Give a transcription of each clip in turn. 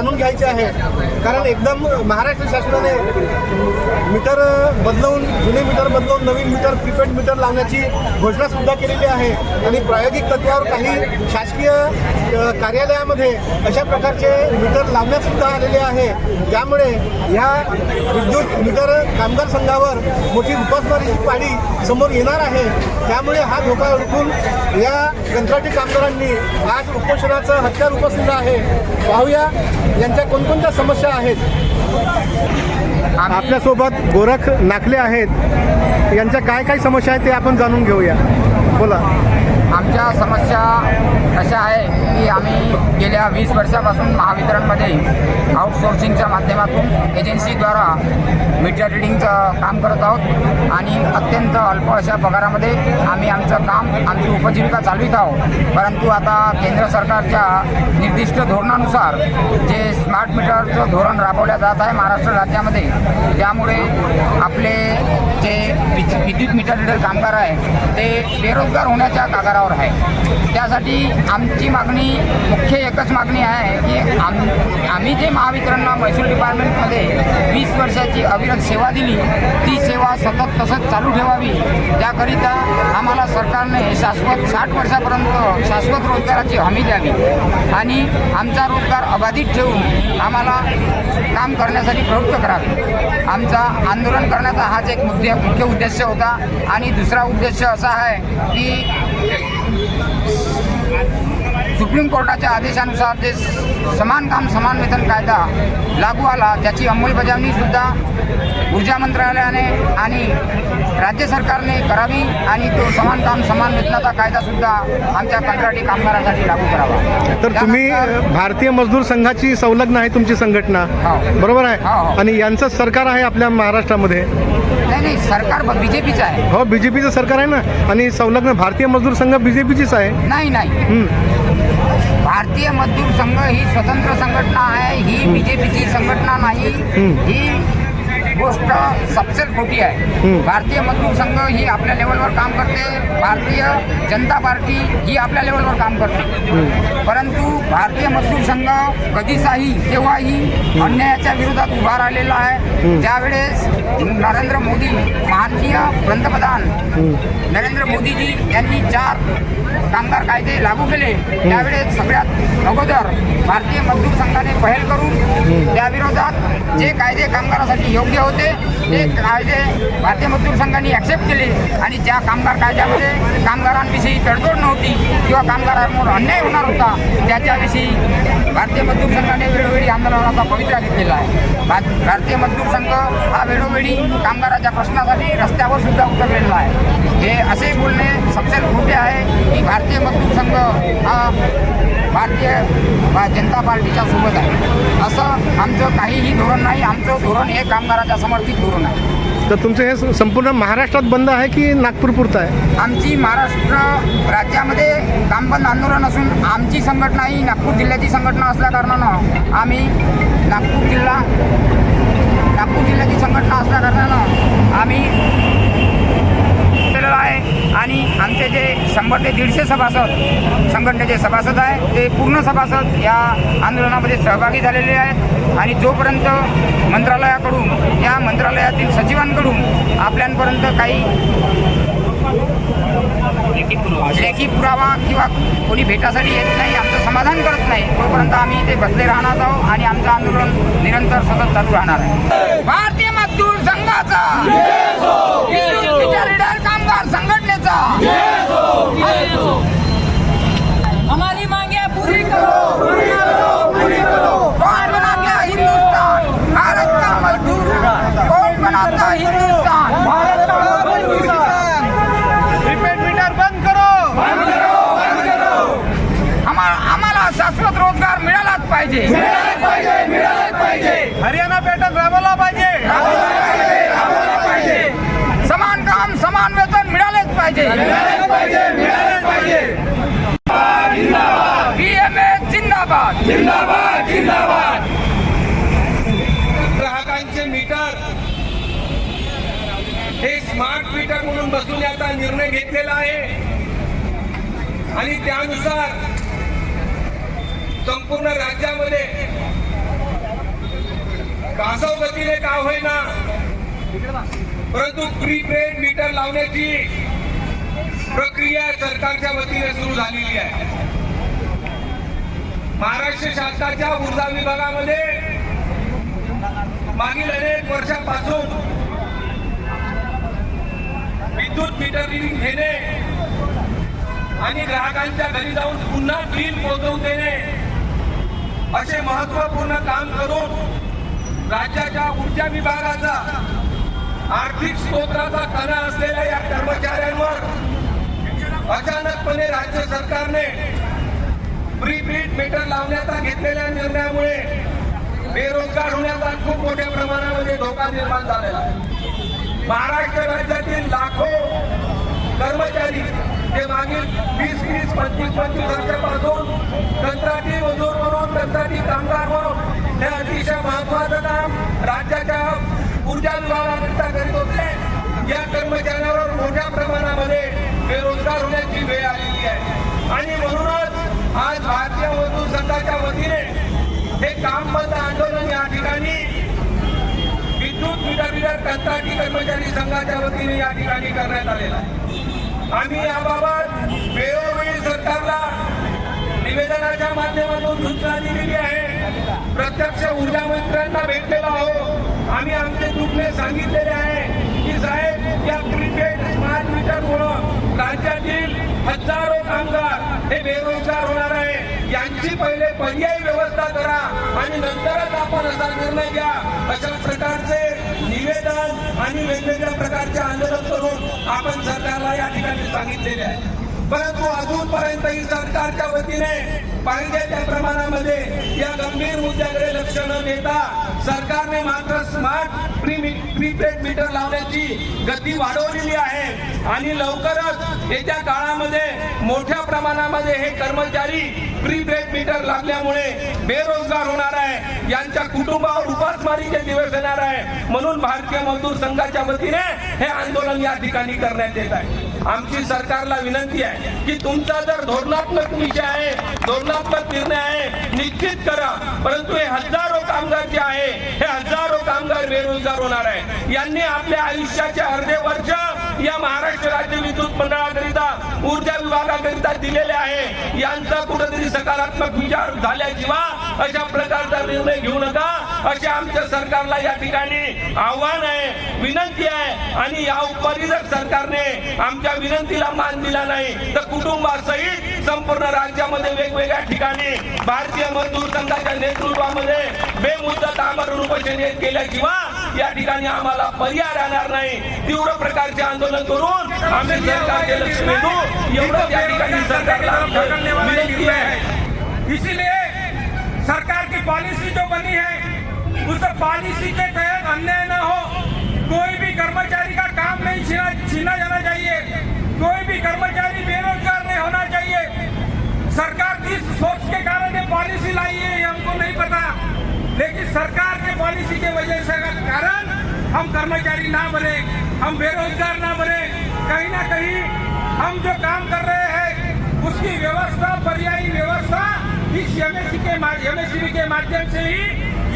जाणून घ्यायचे आहे. कारण एकदम महाराष्ट्र शासनाने मीटर बदलवून जुने मीटर बदलवून नवीन मीटर प्रीपेड मीटर लावण्याची घोषणा सुद्धा केलेली आहे. आणि प्रायोगिक तत्वावर काही शासकीय कार्यालयामध्ये अशा प्रकारचे मीटर लावण्यात सुद्धा आलेले आहे. त्यामुळे ह्या विद्युत मीटर कामगार संघावर मोठी उपासमारीची पाणी समोर येणार आहे. त्यामुळे हा धोका ओळखून या कंत्राटी कामगारांनी आज उपोषणाचं हत्यार उपसलेलं आहे. पाहूया यांच्या कोणकोणत्या समस्या आहेत. आपल्यासोबत गोरख नाकले आहेत. यांच्या काय काय समस्या आहेत ते आपण जाणून घेऊया. बोला. आमच्या समस्या अशा आहे की आम्ही गेल्या वीस वर्षापासून महावितरणमध्ये आउटसोर्सिंगच्या माध्यमातून एजन्सीद्वारा मीटर रिडिंगचं काम करत आहोत. आणि अत्यंत अल्प अशा पगारामध्ये आम्ही आमचं काम आमची उपजीविका चालवित आहोत. परंतु आता केंद्र सरकारच्या निर्दिष्ट धोरणानुसार जे स्मार्ट मीटरचं धोरण राबवलं जात आहे महाराष्ट्र राज्यामध्ये त्यामुळे आपले जे विद्युत मीटर रिडर कामगार आहे ते बेरोजगार होण्याच्या कागारावर आहे. त्यासाठी आमची मागणी मुख्य एकच मागणी आहे की आम आम्ही जे महावितरणला महसूल डिपार्टमेंटमध्ये वीस वर्षाची अविरत सेवा दिली ती सेवा सतत तसंच चालू ठेवावी. त्याकरिता आम्हाला सरकारने शाश्वत साठ वर्षापर्यंत शाश्वत रोजगाराची हमी द्यावी. आणि आमचा रोजगार अबाधित ठेवून आम्हाला काम करण्यासाठी प्रवृत्त करावे. आमचा आंदोलन करण्याचा हाच एक मुद्दे मुख्य उद्देश होता. आणि दुसरा उद्देश असा आहे की सुप्रीम कोर्टाच्या आदेशानुसार जे समान काम समान वेतन कायदा लागू आला त्याची अंमलबजावणी सुद्धा ऊर्जा मंत्रालयाने आणि राज्य सरकारने करावी आणि तो समान काम समान वेतनाचा कायदा सुद्धा आमच्या कंत्राटी कामगारांसाठी लागू करावा. तर तुम्ही भारतीय मजदूर संघाची संलग्न आहे तुमची संघटना. हो. बरोबर हो, आहे? हो. आणि यांचं सरकार आहे आपल्या महाराष्ट्रामध्ये? नाही नाही सरकार बी जे पीचं आहे. हो बीजेपीचं सरकार आहे ना? आणि संलग्न भारतीय मजदूर संघ बीजेपीचीच आहे? नाही नाही. हं. भारतीय मजदूर संघ ही स्वतंत्र संघटना आहे ही बी जे पीची संघटना नाही. ही गोष्ट सबसेल खोटी आहे. भारतीय मजदूर संघ ही आपल्या लेवलवर काम करते. भारतीय जनता पार्टी ही आपल्या लेवलवर काम करते. परंतु भारतीय मजदूर संघ कधीचाही केव्हाही अन्यायाच्या विरोधात उभा राहिलेला आहे. त्यावेळेस नरेंद्र मोदी माननीय पंतप्रधान नरेंद्र मोदीजी यांनी चार कामगार कायदे लागू केले त्यावेळेस सगळ्यात अगोदर भारतीय मजदूर संघाने पहल करून त्याविरोधात जे कायदे कामगारासाठी योग्य होते ते कायदे भारतीय मजदूर संघाने ॲक्सेप्ट केले आणि त्या कामगार कायद्यामध्ये कामगारांविषयी तडजोड नव्हती किंवा कामगारांवर अन्याय होणार होता त्याच्याविषयी भारतीय मजदूर संघाने वेळोवेळी आंदोलनाचा पवित्रा घेतलेला आहे. भारतीय मजदूर संघ हा वेळोवेळी कामगाराच्या प्रश्नासाठी रस्त्यावर सुद्धा उतरलेला आहे. हे असे बोलणे सबसेल खोटे आहे की भारतीय मजदूर संघ हा भारतीय जनता पार्टीच्या सोबत आहे. असं आमचं काहीही धोरण नाही आमचं धोरण हे कामगाराच्या समर्थित धोरण आहे. तर तुमचं हे संपूर्ण महाराष्ट्रात बंद आहे की नागपूर पुरतं आहे? आमची महाराष्ट्र राज्यामध्ये कामबंद आंदोलन असून आमची संघटना ही नागपूर जिल्ह्याची संघटना असल्याकारणानं आम्ही नागपूर जिल्हा नागपूर जिल्ह्याची संघटना असल्याकारणानं आम्ही मंडळ आहे आणि आमचे जे शंभर ते दीडशे सभासद संघटनेचे सभासद आहे ते पूर्ण सभासद या आंदोलनामध्ये सहभागी झालेले आहेत. आणि जोपर्यंत मंत्रालयाकडून या मंत्रालयातील सचिवांकडून आपल्यापर्यंत काही लेखी पुरावा किंवा कोणी भेटासाठी येत नाही आमचं समाधान करत नाही तोपर्यंत आम्ही इथे बसले राहणार आहोत आणि आमचं आंदोलन निरंतर सतत चालू राहणार आहे. ग्राहकांचे मीटर हे स्मार्ट मीटर म्हणून बसवण्याचा निर्णय घेतलेला आहे. आणि त्यानुसार संपूर्ण राज्यामध्ये कासव गतीने का होईना परंतु प्रीपेड मीटर लावण्याची प्रक्रिया सरकारच्या वतीने सुरू झालेली आहे. महाराष्ट्र शासनाच्या ऊर्जा विभागामध्ये मागील अनेक वर्षापासून विद्युत मीटर रिडिंग घेणे आणि ग्राहकांच्या घरी जाऊन पुन्हा बिल पोहोचवून देणे असे महत्त्वपूर्ण काम करून राज्याच्या ऊर्जा विभागाचा आर्थिक स्तोत्राचा कणा असलेल्या या कर्मचाऱ्यांवर अचानकपणे राज्य सरकारने प्रीपेड मीटर लावण्याचा घेतलेल्या निर्णयामुळे बेरोजगार होण्याचा खूप मोठ्या प्रमाणामध्ये धोका निर्माण झालेला आहे. महाराष्ट्र राज्यातील लाखो कर्मचारी हे मागील वीस वीस पंचवीस पंचवीस वर्षापासून कंत्राटी मजूर म्हणून कंत्राटी कामगार म्हणून हे अतिशय महत्वाचं काम राज्याच्या ऊर्जा विभागाकरिता करीत होते. या कर्मचाऱ्यांवर मोठ्या प्रमाणामध्ये बेरोजगार होण्याची वेळ आलेली आहे. आणि म्हणूनच आज भारतीय मजदूर संघाच्या वतीने हे काम बंद आंदोलन या ठिकाणी विद्युत मीटर कंत्राटी कर्मचारी संघाच्या वतीने या ठिकाणी करण्यात आलेला आहे. आम्ही याबाबत वेळोवेळी सरकारला निवेदनाच्या माध्यमातून सूचना दिलेली आहे. प्रत्यक्ष ऊर्जा मंत्र्यांना भेटलेलो आहोत. आम्ही आमचे दुखणे सांगितलेले आहे की साहेब या प्रीपेड स्मार्ट मीटरमुळं राज्यातील हजारो कामगार हे बेरोजगार होणार आहे. यांची पहिले पर्यायी व्यवस्था करा आणि नंतरच आपण असा निर्णय घ्या. अशा प्रकारचे निवेदन आणि वेगवेगळ्या प्रकारचे आंदोलन करून आपण सरकारला या ठिकाणी सांगितलेले आहे. परंतु अजूनपर्यंतही सरकारच्या वतीने पाहिजे त्या प्रमाणामध्ये या गंभीर मुद्द्याकडे लक्ष न देता सरकारने मात्र स्मार्ट प्री प्रीपेड मीटर लावण्याची गती वाढवलेली आहे. आणि लवकरच येत्या काळामध्ये मोठ्या प्रमाणामध्ये हे कर्मचारी प्रीपेड मीटर लागल्यामुळे बेरोजगार होणार आहे. यांच्या कुटुंबावर उपासमारीचे दिवस येणार आहे. म्हणून भारतीय मजदूर संघाच्या वतीने हे आंदोलन या ठिकाणी करण्यात येत आहे. आमची सरकारला विनंती आहे की तुमचा जर धोरणात्मक विषय आहे धोरणात्मक निर्णय आहे निश्चित करा. परंतु हे हजारो कामगार जे आहे हे हजारो कामगार बेरोजगार होणार आहे. यांनी आपल्या आयुष्याचे अर्धे वर्ष या महाराष्ट्र राज्य विद्युत मंडळाकरिता ऊर्जा विभागाकरिता दिलेले आहे. यांचा कुठेतरी सकारात्मक विचार झाल्याशिवाय अशा प्रकारचा निर्णय घेऊ नका. असे आमच्या सरकारला या ठिकाणी आव्हान आहे विनंती आहे. आणि या उपरी जर सरकारने आमच्या विनंतीला मान दिला नाही तर कुटुंबासहित संपूर्ण राज्यामध्ये वेगवेगळ्या ठिकाणी भारतीय मजदूर संघाच्या नेतृत्वामध्ये बेमुद्दत आमरण उपोषण किंवा या ठिकाणी आम्हाला पर्याय राहणार नाही. तीव्र प्रकारचे आंदोलन करून आम्ही सरकारचे लक्ष वेधू एवढं या ठिकाणी सरकारला विनंती इसीलिए सरकार की पॉलिसी जो बनी है उस पॉलिसी के तहत अन्याय न हो। कोई भी कर्मचारी का काम नहीं छीना छीना जाना चाहिए। कोई भी कर्मचारी बेरोजगार नहीं होना चाहिए। सरकार किस सोच के कारण ये पॉलिसी लाई है ये हमको नहीं पता। लेकिन सरकार के पॉलिसी के वजह से अगर कारण हम कर्मचारी ना बने, हम बेरोजगार ना बने, कहीं ना कहीं हम जो काम कर रहे हैं, उसकी व्यवस्था, पर्यायी व्यवस्था इस एमएससी के एमएससीबी के माध्यम से ही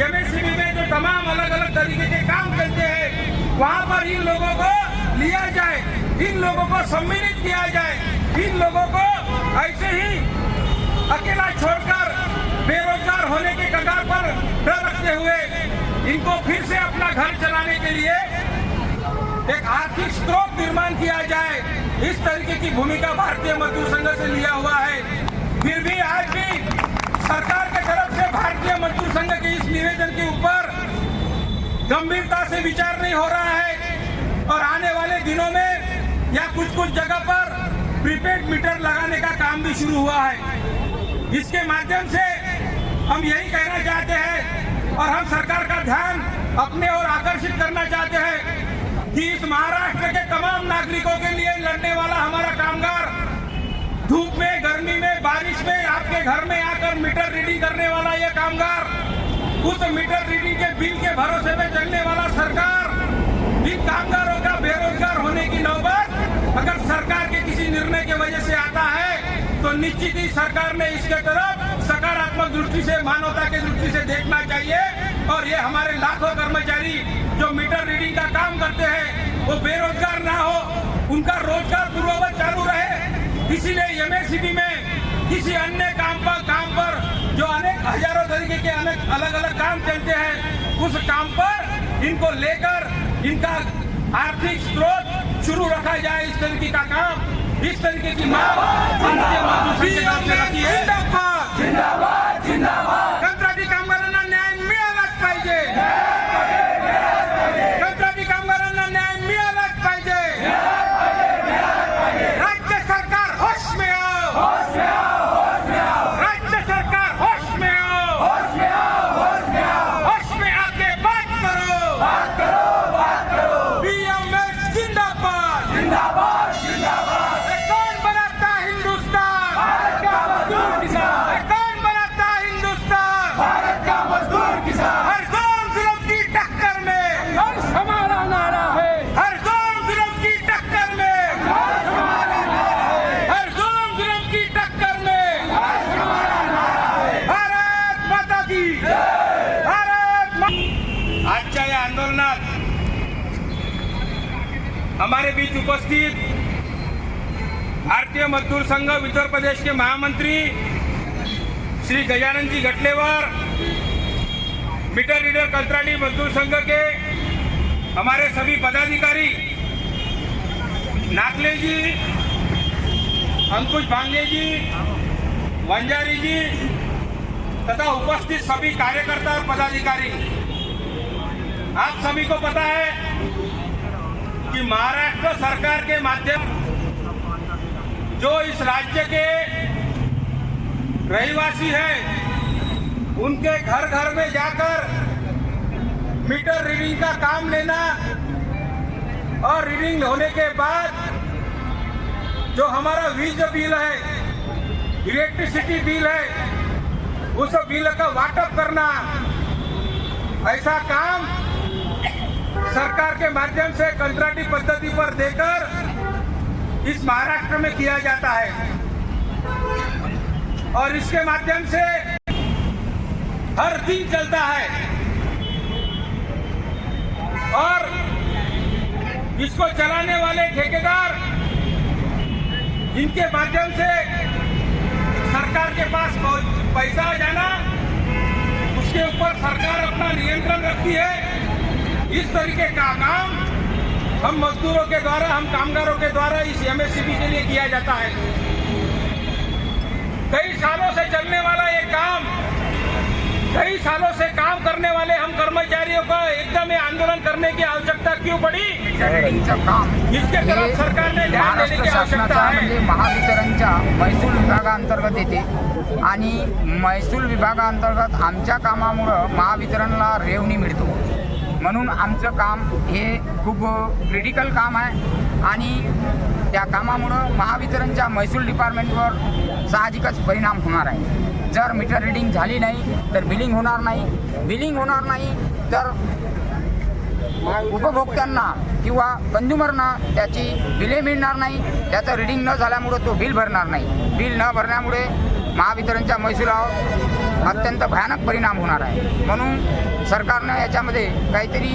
एमएससीबी में जो तमाम अलग अलग तरीके के काम करते हैं, वहाँ पर इन लोगों को लिया जाए, इन लोगों को सम्मिलित किया जाए, इन लोगों को ऐसे ही अकेला छोड़कर बेरोजगार होने के कगार पर डर रखते हुए इनको फिर से अपना घर चलाने के लिए एक आर्थिक स्रोत निर्माण किया जाए। इस तरीके की भूमिका भारतीय मजदूर संघ से लिया हुआ है। फिर भी आज भी सरकार की तरफ़ से भारतीय मजदूर संघ के इस निवेदन के ऊपर गंभीरता से विचार नहीं हो रहा है और आने वाले दिनों में या कुछ कुछ जगह पर प्रीपेड मीटर लगाने का काम भी शुरू हुआ है। इसके माध्यम से हम यही कहना चाहते हैं और हम सरकार का ध्यान अपने और आकर्षित करना चाहते हैं कि इस महाराष्ट्र के तमाम नागरिकों के लिए लड़ने वाला हमारा कामगार धूप में, गर्मी में, बारिश में, आपके घर में आकर मीटर रीडिंग करने वाला ये कामगार, उस मीटर रीडिंग के बिल के भरोसे में चलने वाला सरकार, इन कामगारों का बेरोजगार होने की नौबत अगर सरकार के किसी निर्णय के वजह से आता है तो निश्चित ही सरकार ने इसके तरफ़ सकारात्मक दृष्टि से, मानवता के दृष्टि से देखना चाहिए। और ये हमारे लाखों कर्मचारी जो मीटर रीडिंग का काम करते हैं, वो बेरोजगार ना हो, उनका रोज़गार पूर्ववत चालू रहे। इसीलिए एमएससीबी में किसी अन्य काम पर काम पर जो अनेक हज़ारों तरीके के अनेक अलग अलग काम चलते हैं, उस काम पर इनको लेकर इनका आर्थिक स्रोत शुरू रखा जाए इस तरीके का काम, इस तरीके की मांग बीच उपस्थित भारतीय मजदूर संघ उत्तर प्रदेश के महामंत्री श्री गजानन जी घटलेवर मीटर रीडर कंत्राटी मजदूर संघ के हमारे सभी पदाधिकारी नागले जी अंकुश भांगे जी वंजारी जी तथा उपस्थित सभी कार्यकर्ता और पदाधिकारी। आप सभी को पता है कि महाराष्ट्र सरकार के माध्यम जो इस राज्य के रहिवासी हैं, उनके घर घर में जाकर मीटर रीडिंग का काम लेना और रीडिंग होने के बाद जो हमारा वीज बिल है, इलेक्ट्रिसिटी बिल है, उस बिल का वाटअप करना, ऐसा काम सरकार के माध्यम से कंट्राटी पद्धति पर देकर इस महाराष्ट्र में किया जाता है। और इसके माध्यम से हर दिन चलता है। और इसको चलाने वाले ठेकेदार, इनके माध्यम से सरकार के पास पैसा जाना, उसके ऊपर सरकार अपना नियंत्रण रखती है। इस तरीके का काम हम मजदूरों के द्वारा हम कामगारों के द्वारा इस एमएससीबी के लिए किया जाता है। कई सालों से चलने वाला ये काम कई सालों से काम करने वाले हम कर्मचारियों को एकदम ये आंदोलन करने की आवश्यकता क्यों पड़ी? इसके तरफ सरकारने ध्यान देने की आवश्यकता है। म्हणजे महावितरणच्या महसूल विभागाअंतर्गत येते आणि महसूल विभागाअंतर्गत आमच्या कामामुळं महावितरणला रेवणी मिळतो. म्हणून आमचं काम हे खूप क्रिटिकल काम आहे. आणि त्या कामामुळं महावितरणच्या महसूल डिपार्टमेंटवर साहजिकच परिणाम होणार आहे. जर मीटर रिडिंग झाली नाही तर बिलिंग होणार नाही. बिलिंग होणार नाही तर उपभोक्त्यांना किंवा कंझ्युमरना त्याची बिले मिळणार नाही. त्याचं रिडिंग न झाल्यामुळं तो बिल भरणार नाही. बिल न भरण्यामुळे महावितरणच्या महसुलावर अत्यंत भयानक परिणाम होणार आहे. म्हणून सरकारनं याच्यामध्ये काहीतरी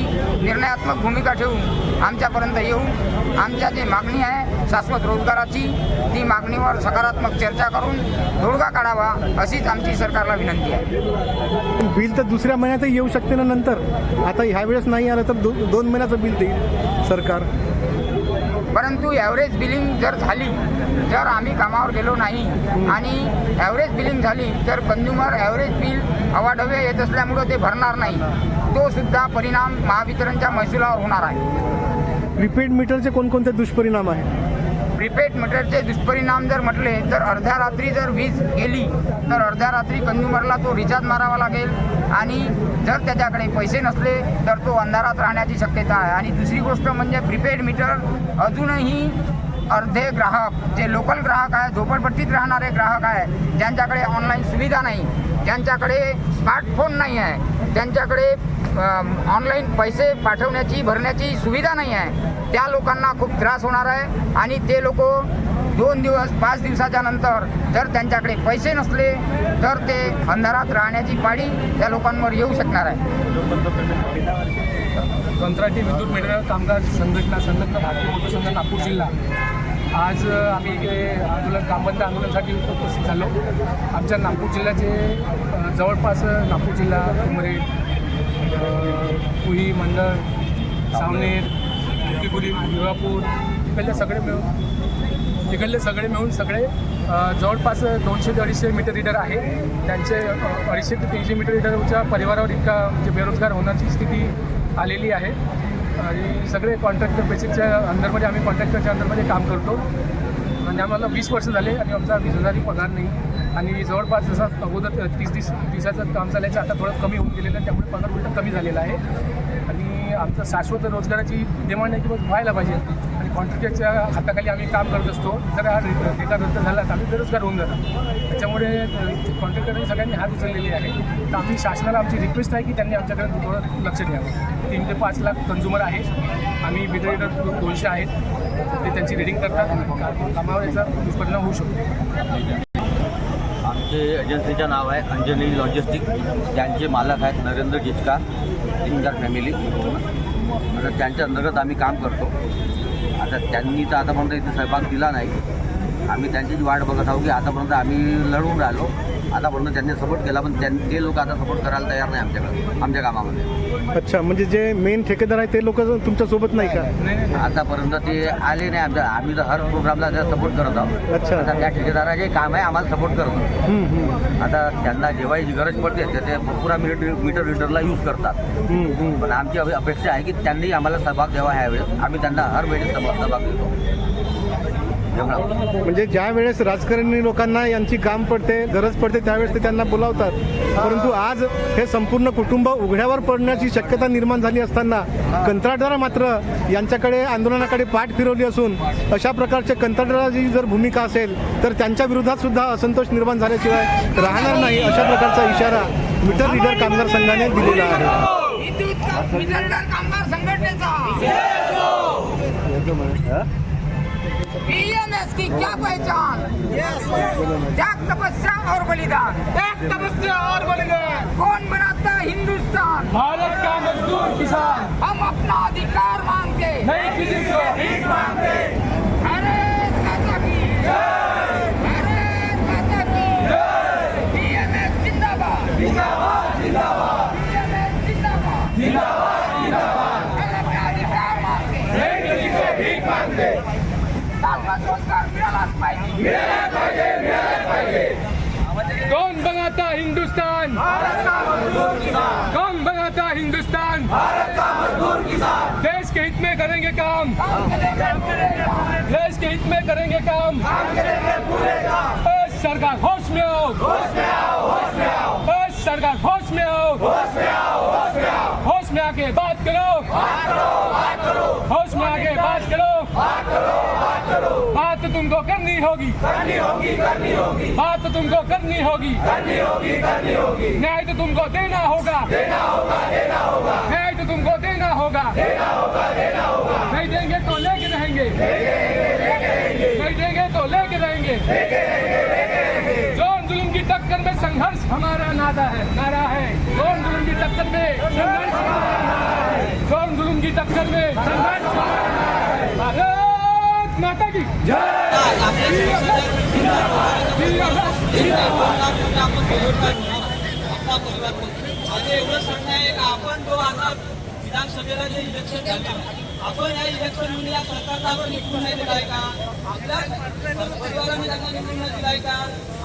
निर्णयात्मक भूमिका ठेवून आमच्यापर्यंत येऊन आमच्या जी मागणी आहे शाश्वत रोजगाराची ती मागणीवर सकारात्मक चर्चा करून धोडगा काढावा अशीच आमची सरकारला विनंती आहे. बिल तर दुसऱ्या महिन्यातही येऊ शकते ना नंतर? आता ह्या वेळेस नाही आलं तर दो, दोन महिन्याचं बिल देईल सरकार. परंतु ॲव्हरेज बिलिंग जर झाली जर आम्ही कामावर गेलो नाही. आणि ॲव्हरेज बिलिंग झाली तर कंझ्युमर ॲव्हरेज बिल अवाढव्य येत असल्यामुळं ते भरणार नाही. तो सुद्धा परिणाम महावितरणच्या महसुलावर होणार आहे. प्रीपेड मीटरचे कोणकोणते दुष्परिणाम आहे प्रीपेड मीटरचे दुष्परिणाम जर म्हटले तर अर्ध्या रात्री जर वीज गेली तर अर्ध्या रात्री कंझ्युमरला तो रिचार्ज मारावा लागेल. आणि जर त्याच्याकडे पैसे नसले तर तो अंधारात राहण्याची शक्यता आहे. आणि दुसरी गोष्ट म्हणजे प्रीपेड मीटर अजूनही अर्धे ग्राहक जे लोकल ग्राहक आहे झोपडपट्टीत राहणारे ग्राहक आहे ज्यांच्याकडे ऑनलाईन सुविधा नाही ज्यांच्याकडे स्मार्टफोन नाही आहे त्यांच्याकडे ऑनलाईन पैसे पाठवण्याची भरण्याची सुविधा नाही आहे. त्या लोकांना खूप त्रास होणार आहे. आणि ते लोक दोन दिवस पाच दिवसाच्या नंतर जर त्यांच्याकडे पैसे नसले तर ते अंधारात राहण्याची पाळी त्या लोकांवर येऊ शकणार आहे. कंत्राटी विद्युत मीटर कामगार संघटना संघटना भारतीय संघ नागपूर जिल्हा. आज आम्ही इकडे आंदोलन कामबंद आंदोलनासाठी उपस्थित झालो. आमच्या नागपूर जिल्ह्याचे जवळपास नागपूर जिल्हा उमरे कुही मंडळ सावनेर तुतीपुरी दुर्गापूर इकडले सगळे मिळून इकडले सगळे मिळून सगळे जवळपास दोनशे ते अडीचशे मीटर रीडर आहे. त्यांचे अडीचशे ते तीनशे मीटर रीडरच्या परिवारावर इतका म्हणजे बेरोजगार होण्याची स्थिती आलेली आहे. आणि सगळे कॉन्ट्रॅक्टर बेसिकच्या अंडरमध्ये आम्ही कॉन्ट्रॅक्टरच्या अंडरमध्ये काम करतो. आणि आम्हाला वीस वर्ष झाले आणि आमचा वीस हजारही पगार नाही. आणि जवळपास जसा अगोदर तीस तीस दिवसाचं काम चालायचं आता थोडं कमी होऊन गेलेलं आहे. त्यामुळे पगार उलट कमी झालेला आहे. आणि आमचं शाश्वत रोजगाराची डिमांड आहे की बस व्हायला पाहिजे. कॉन्ट्रॅक्टरच्या हाताखाली आम्ही काम करत असतो. जर हा डेटा रद्द झाला तर आम्ही बेरोजगार होऊन जातो. त्याच्यामुळे कॉन्ट्रॅक्टरने सगळ्यांनी हात उचललेले आहे तर आम्ही शासनाला आमची रिक्वेस्ट आहे की त्यांनी आमच्याकडे थोडं लक्ष द्यावं. तीन ते पाच लाख कन्झ्युमर आहे आम्ही बिटर दोनशे आहेत. ते त्यांची रेडिंग करतात. कामावर याचा दुष्परिणाम होऊ शकतो. आमचे एजन्सीचं नाव आहे अंजनी लॉजिस्टिक त्यांचे मालक आहेत नरेंद्र जिचकार इंदर फॅमिली त्यांच्या अंतर्गत आम्ही काम करतो. आता त्यांनी तर आतापर्यंत इथे स्वयंपाक दिला नाही. आम्ही त्यांचीच वाट बघत आहोत की आतापर्यंत आम्ही लढून राहिलो. आतापर्यंत त्यांनी सपोर्ट केला पण त्यां ते लोक आता सपोर्ट करायला तयार नाही आमच्याकडे आमच्या कामामध्ये. अच्छा म्हणजे जे मेन ठेकेदार आहे ते लोक तुमच्यासोबत नाही का? आतापर्यंत ते आले नाही आमच्या आम्ही तर हर प्रोग्रामला त्या सपोर्ट करत आहोत. अच्छा. आता त्या ठेकेदाराचे काम आहे आम्हाला सपोर्ट करतो हम्म, हम्म, आता त्यांना जेव्हाही गरज पडते तर ते पुरा मीटर मीटर रीडरला यूज करतात. हम्म, हम्म. पण आमची अभि- अपेक्षा आहे की त्यांनी आम्हाला सहभाग द्यावा ह्यावेळेस आम्ही त्यांना हर वेळेस सहभाग सहभाग देतो. म्हणजे ज्या वेळेस राजकारणी लोकांना यांची काम पडते गरज पडते त्यावेळेस ते त्यांना बोलावतात. परंतु आज हे संपूर्ण कुटुंब उघड्यावर पडण्याची शक्यता निर्माण झाली असताना कंत्राटदार मात्र यांच्याकडे आंदोलनाकडे पाठ फिरवली असून अशा प्रकारच्या कंत्राटदाराची जर भूमिका असेल तर त्यांच्या विरोधात सुद्धा असंतोष निर्माण झाल्याशिवाय राहणार नाही अशा प्रकारचा इशारा मीटर रीडर कामगार संघाने दिलेला आहे. विद्युत का- क्या पहचान त्याग तपस्या और बलिदान एक तपस्या और बलिदान कौन बनाता है हिंदुस्तान भारत का मजदूर किसान हम अपना अधिकार मांगते कौन बनाता हिंदुस्तान? भारत का मजदूर किसान कौन बनाता हिंदुस्तान? भारत का मजदूर किसान देश के हित में करेंगे काम। देश के हित में करेंगे काम। करेंगे पूरे काम सरकार होश में आओ। होश में आओ होश में आओ सरकार होश में आओ। होश में आओ होश में आओ होश में आके बात करो बात करो बात करो। होश में आके बात करो। बात तो तुमको करनी होगी। करनी होगी करनी होगी। बात तो तुमको करनी होगी। करनी होगी करनी होगी। न्याय तो तुमको देना होगा। देना होगा देना होगा। न्याय तो तुमको देना होगा। देना होगा देना होगा। नहीं देंगे तो लेके रहेंगे। नहीं देंगे तो लेके रहेंगे। जोन जुल्म की टक्कर में संघर्ष हमारा नारा है नारा है। जोन जुल्म की टक्कर में संघर्ष जोन जुल्म की टक्कर में संघर्ष हमारा नारा है। भारत माता की माझं एवढं सांगणं आहे का? आपण जो आता विधानसभेला जे इलेक्शन आपण या इलेक्शनमध्ये या सरकारला निवडून नाही दिलाय का? आपल्या परिवाराने त्यांना निवडून दिलाय का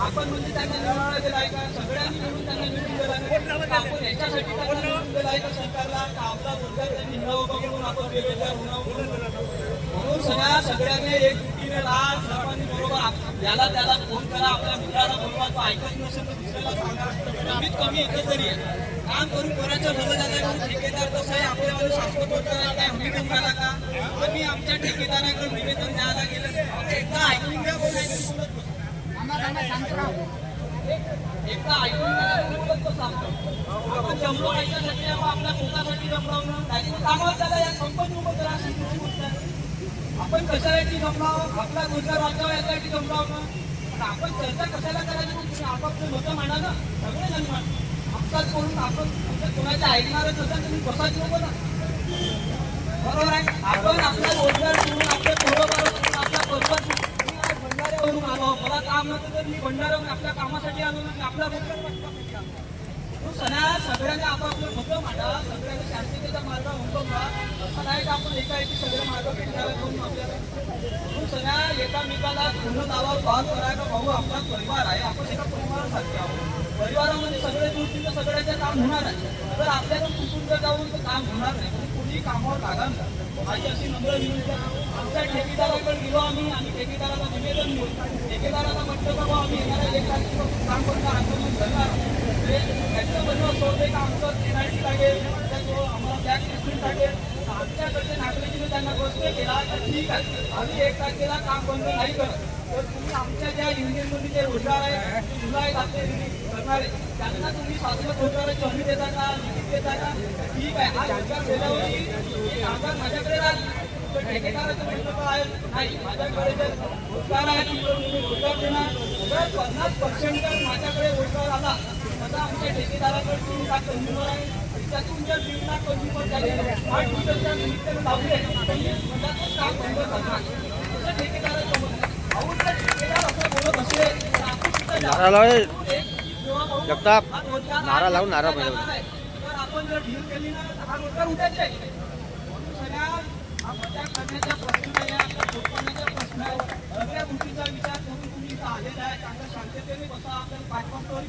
आपण म्हणजे त्यांना निवडून दिलाय का? सगळ्यांनी मिळून त्यांना निवडून दिलाय आपण याच्यासाठी त्यांना निवडून दिलाय का सरकारला का आपला रोजगार त्यांनी हिरावं बघून आपण होणार सगळ्या सगळ्यांनी एक दुःखीने राहा सर्वांनी बरोबर याला त्याला फोन करा आपल्या मुलाला बोलवा तो ऐकत नसेल तर दुसऱ्याला सांगा. कमीत कमी एकच तरी आहे. काम करून कोणाच्या भलं झालं म्हणून ठेकेदार कसं आहे आपल्याला शाश्वत रोजगाराला काय निवेदन देऊन का? आम्ही आमच्या ठेकेदाराकडे निवेदन द्यायला गेलं एकदा ऐकून घ्या बोलायचं. एकदा ऐकून घ्या बोलत आपण. आपण जमलो ऐकायसाठी आपल्या पोटासाठी जमलो नाही कामावर त्याला या कंपनी उभं करा अशी दुसरी गोष्ट आहे. आपण कशासाठी जमलाव आपला रोजगार वाचावा यासाठी जमलाव ना पण आपण चर्चा कशाला करायची? तुम्ही आपापले मतं मांडा ना. सगळे जण मांडा. आपसात करून आपण म्हणजे कोणाच्या ऐकणारच असाल तुम्ही बसाच नको ना. बरोबर आहे? आपण आपला रोजगार सोडून आपल्या बरोबर आपला पर्पज मी आज भंडाऱ्यावरून आलो मला काम नव्हतं तर मी भंडाऱ्यावरून आपल्या कामासाठी आलो ना आपला रोजगार तो सणा सगळ्यांनी आपापलं मतं मांडा सगळ्यांनी शांततेचा मार्ग अवलंबा असं नाही की आपण एकाएकी सगळे मार्ग पेटावे करून आपल्याला? म्हणून सगळ्या एकामेकाला पूर्ण दावा भाग करायला भाऊ आपला परिवार आहे. आपण एका परिवारासारखे आहोत. परिवारामध्ये सगळे जुळतील तर सगळ्याचं काम होणार आहे. तर आपल्याला कुटुंब जाऊन तर काम होणार नाही. म्हणजे कोणी कामावर लागा माझी अशी नम्र विनंती आहे. आमच्या ठेकेदाराकडे गेलो आम्ही आणि ठेकेदाराला निवेदन देऊ ठेकेदाराला म्हटलं का आम्ही येणाऱ्या एक तारखेपासून काम करणार आंदोलन करणार त्यांचं सोडते का आमचं पेनल्टी लागेल त्या आम्हाला ब्लॅक आमच्याकडचे त्यांना गोष्ट केला तर ठीक आहे आम्ही एक तारखेला काम बंद नाही करत तर तुम्ही आमच्या ज्या युनियनमध्ये जे रोजगार आहे जुलै घातले करणारे त्यांना तुम्ही शासनात रोजगाराची कमी देता का देता का ठीक आहे हा रोजगार कामगार माझ्याकडे राहतील ठेकेदाराचं म्हणणं आहे? नाही माझ्याकडे जर रोजगार आहे तुम्ही रोजगार देणार जर पन्नास पर्सेंट जर माझ्याकडे रोजगार आला आता आमच्या ठेकेदाराकडे तीन लाख कंझ्युमर आहे. त्यातून जर दीड लाख कंझ्युमर झाले आठ दिवसाच्या निमित्ताने लावले तर मी मधातच काम बंद करणार असं ठेकेदाराचं म्हणणं आहे. अहो, जर ठेकेदार असं बोलत असेल तर आपण सुद्धा नारा एक जेव्हा भाऊ जगताप. नारा लावून नारा बजाव. तर आपण जर ढील केली ना तर हा रोजगार उद्याच आहे. म्हणून सगळ्या हा मजा करण्याचा प्रश्न नाही आहे आपल्या उत्पन्नाचा प्रश्न आहे सगळ्या गोष्टीचा विचार करून इथं आलेला आहे. चांगल्या शांततेने बसा. आपल्याला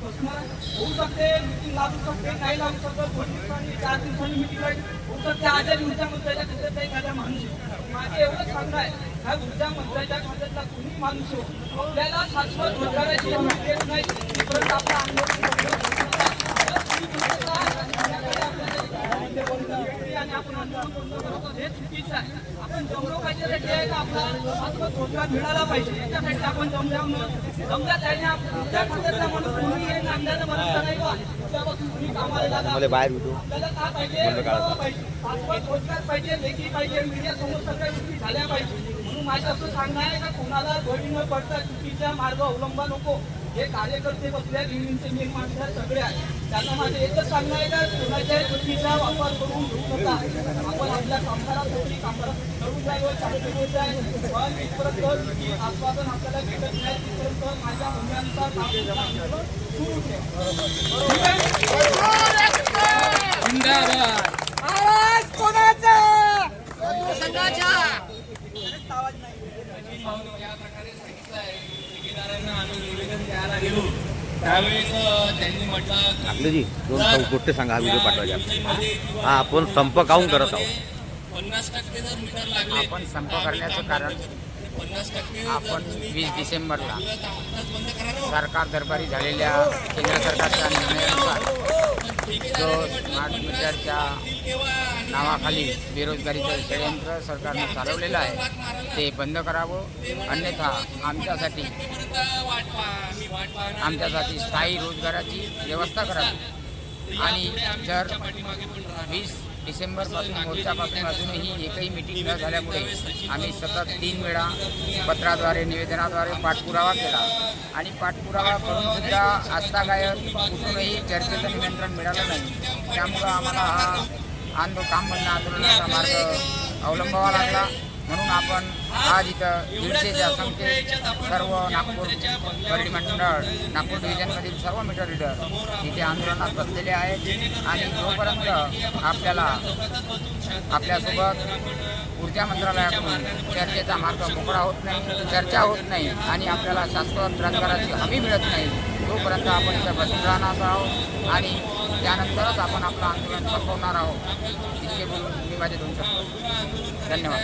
बसणार होऊ शकते. मिटिंग लागू शकते. नाही लागू शकत. दोन दिवसांनी चार दिवसांनी मिटिंग होऊ शकते. आजच्या ऊर्जा मंत्र्याच्या एखादा माणूस माझे एवढंच सांगणं आहे. ह्या ऊर्जा मंत्र्याच्या खात्यातला कोणी माणूस हो आपल्याला शाश्वत रोजगाराची देत नाही. तिथपर्यंत आंदोलन आणि आपण आंदोलन बंद हे चुकीचं आहे. आपण जमलो पाहिजे आहे आपला मिळाला पाहिजे याच्यासाठी आपण त्याने माणूस कोणी नाही तुम्ही कामाला लागा मला बाहेर भेटू. आपल्याला पाहिजे पाहिजे पाहिजे लेखी पाहिजे मीडिया समोर सगळ्या गोष्टी झाल्या पाहिजे म्हणून माझं असं सांगणं आहे का कोणाला बळी न पडता चुकीचा मार्ग अवलंबा नको हे कार्यकर्ते बसल्या मेन माणसं सगळे आहेत. त्यांना माझं एकच सांगणं आहे का? कोणाच्या चुकीचा वापर करून घेऊ नका. आपण आपल्या कामगारासाठी कामगारासाठी करून चांगले होत आहे पण इथपर्यंत की आश्वासन आपल्याला भेटत नाही तिथपर्यंत माझ्या म्हणण्यानुसार काम सुरू ठेवा. त्यावेळेस त्यांनी म्हटलं दोन गोष्टी सांगा हा व्हिडिओ पाठवायचा हा आपण संप काऊन करत आहोत? पन्नास टक्के जर मीटर लागले आपण संप करण्याचं कारण पन्नास टक्के आपण वीस डिसेंबरला सरकार दरबारी झालेल्या केंद्र सरकारच्या निर्णयानुसार जो स्मार्ट मीटरच्या नावाखाली बेरोजगारीचं षडयंत्र सरकारने चालवलेलं आहे ते बंद करावं. अन्यथा आमच्यासाठी आमच्यासाठी स्थायी रोजगाराची व्यवस्था करावी आणि जर वीस डिसेंबरपासून मोर्चापासून अजूनही एकही मिटिंग न झाल्यामुळे आम्ही सतत तीन वेळा पत्राद्वारे निवेदनाद्वारे पाठपुरावा केला. आणि पाठपुरावा करून सुद्धा आस्थागायक कुठूनही चर्चेचं निमंत्रण मिळालं नाही. त्यामुळं आम्हाला हा आंदो काम म्हणणं आंदोलनाचा मार्ग अवलंबावा लागला. म्हणून आपण आज इथं दीडशेच्या संख्येत सर्व नागपूर परळी मंडळ नागपूर डिव्हिजनमधील सर्व मीटर रीडर इथे आंदोलनात बसलेले आहेत. आणि जोपर्यंत आपल्याला आपल्यासोबत ऊर्जा मंत्रालयाकडून चर्चेचा मार्ग मोकळा होत नाही चर्चा होत नाही आणि आपल्याला शाश्वत रोजगाराची हमी मिळत नाही तोपर्यंत आपण इथं बसून राहणार आहोत. आणि त्यानंतरच आपण आपलं आंदोलन संपवणार आहोत. इतके बोलून मी माझे दोन शब्द. धन्यवाद.